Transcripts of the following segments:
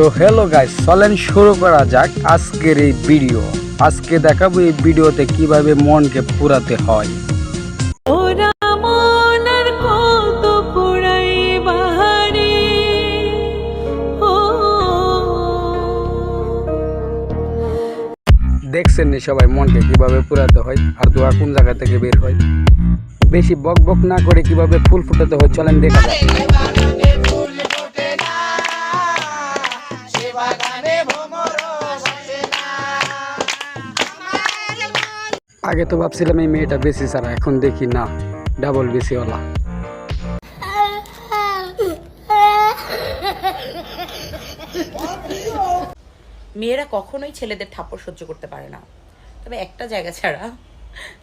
তো hello guys চলেন শুরু করা যাক আজকের এই ভিডিও আজকে দেখাবো এই ভিডিওতে কীভাবে মনকে পুরাতে হয়। দেখছেন নি সবাই মনকে কীভাবে পুরাতে হয় আর দোয়া কোন জায়গা থেকে বের হয়? বেশি বক বক না করে কীভাবে ফুল ফুটাতে হয় চলেন দেখা যাক। আগে তো ভাবছিলাম এই মেয়েটা বেশি ছাড়া এখন দেখি না ডাবল বেশিওয়ালা মেয়েরা কখনোই ছেলেদের থাপ্পড় সহ্য করতে পারে না। তবে একটা জায়গা ছাড়া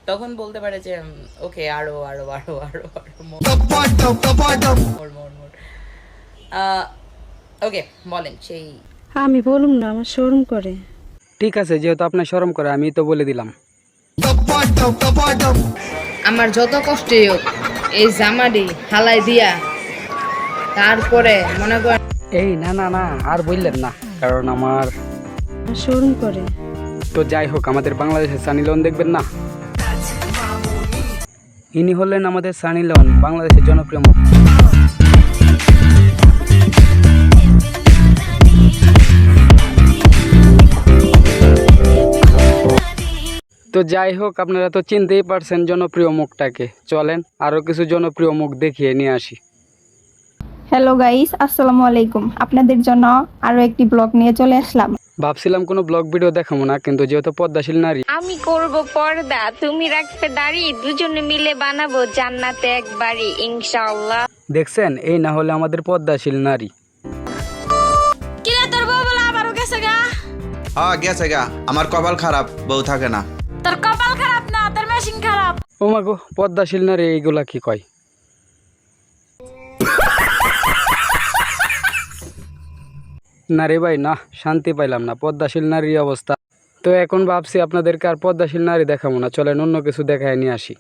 তখন বলতে পারে যে ওকে আরও আরও আরও আরও আরও ওকে বলেন সেই আমি বলুম না আমার শোরুম করে। ঠিক আছে যেহেতু আপনার শরম করে আমি তো বলে দিলাম। আমার যত কষ্টই হোক এই জামাটি হালাই দিয়া তারপরে মনে করেন এই না না না আর বললেন না কারণ আমার আমার শোরুম করে। তো যাই হোক আমাদের বাংলাদেশের সানি লোন দেখবেন না। ইনি হলেন আমাদের সানি লোন বাংলাদেশের জনপ্রিয় মুখ। তো যাই হোক আপনারা তো চিনতেই পারছেন জনপ্রিয় মুখটাকে। চলেন আরও কিছু জনপ্রিয় মুখ দেখিয়ে নিয়ে আসি। হ্যালো গাইস আসসালামু আলাইকুম। আপনাদের জন্য আরও একটি ব্লগ নিয়ে চলে আসলাম। ভাবছিলাম কোনো ব্লগ ভিডিও দেখাবো না কিন্তু যেহেতু পদ্মাশীল নারী। আমি করব পর্দা। তুমি রাখবে দাড়ি দুজনে মিলে বানাবো জান্নাতে এক বাড়ি ইনশাআল্লাহ। দেখছেন এই না হলে আমাদের পদ্মাশীল নারী। কিরে তোর বউ বলে আবারও গেছে গা? হ্যাঁ গেছে গা। আমার কপাল খারাপ বউ থাকে না। তোর কপাল খারাপ না তোর মেশিন খারাপ। ও মাগো পদ্মাশীল নারী এইগুলা কি কয়? না রে ভাই না শান্তি পাইলাম না পদ্মাশীল নারীর অবস্থা। তো এখন ভাবছি আপনাদেরকে আর পদ্মাশীল নারী দেখাবো না চলেন অন্য কিছু দেখায় নিয়ে আসি।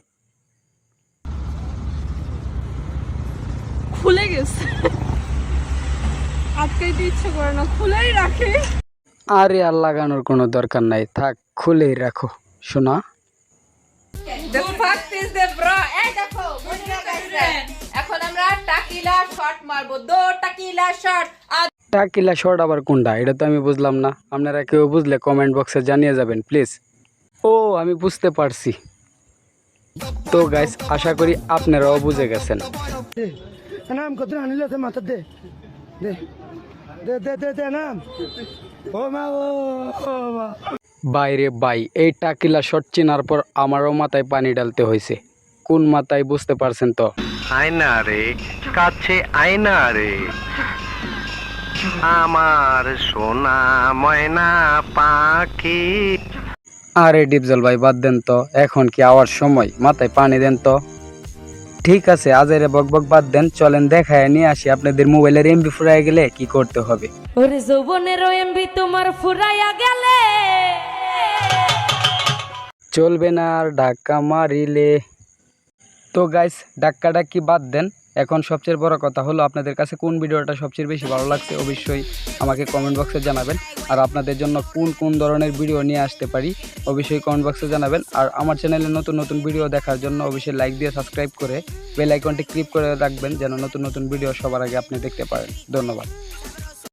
খুলে গেছে। আটকাইতে ইচ্ছে করে না খুলেই রাখে। আরে আর লাগানোর কোনো দরকার নাই থাক খুলেই রাখো। শোনা এখন আমরা টাকিলা শট মারবো দো টাকিলা শট টাকিলা শর্ট আবার কোনটা এটা তো আমি বুঝলাম না আপনারা কেউ বুঝলে কমেন্ট বক্সে জানিয়ে যাবেন প্লিজ ও আমি বুঝতে পারছি তো গাইস আশা করি আপনারাও বুঝে গেছেন নাম কত আনিলে তো মাথা দে দে দে দে দে নাম ও মা ও মা বাইরে বাই এই টাকিলা শট চেনার পর আমারও মাথায় পানি ডালতে হয়েছে কোন মাথায় বুঝতে পারছেন তো? আয়না রে কাছে আয়না রে। আমার সোনা ময়না পাখি। আরে ডিপজল ভাই বাদ দেন তো। এখন কি আওয়ার সময়? মাথায় পানি দেন তো। ঠিক আছে আজেরে বক বক বাদ দেন। চলেন দেখায় নিয়ে আসি আপনাদের মোবাইলের এমবি ফুরাই গেলে কি করতে হবে। ওরে যৌবনের এমবি তোমার ফুরাইয়া গেলে। চলবে না আর ধাক্কা মারিলে। তো গাইস ডাক্কি বাদ দেন। এখন সবচেয়ে বড় কথা হলো আপনাদের কাছে কোন ভিডিওটা সবচেয়ে বেশি ভালো লাগছে অবশ্যই আমাকে কমেন্ট বক্সে জানাবেন। আর আপনাদের জন্য কোন কোন ধরনের ভিডিও নিয়ে আসতে পারি অবশ্যই কমেন্ট বক্সে জানাবেন। আর আমার চ্যানেলে নতুন নতুন ভিডিও দেখার জন্য অবশ্যই লাইক দিয়ে সাবস্ক্রাইব করে বেল আইকনটি ক্লিক করে রাখবেন যেন নতুন নতুন ভিডিও সবার আগে আপনি দেখতে পারেন। ধন্যবাদ।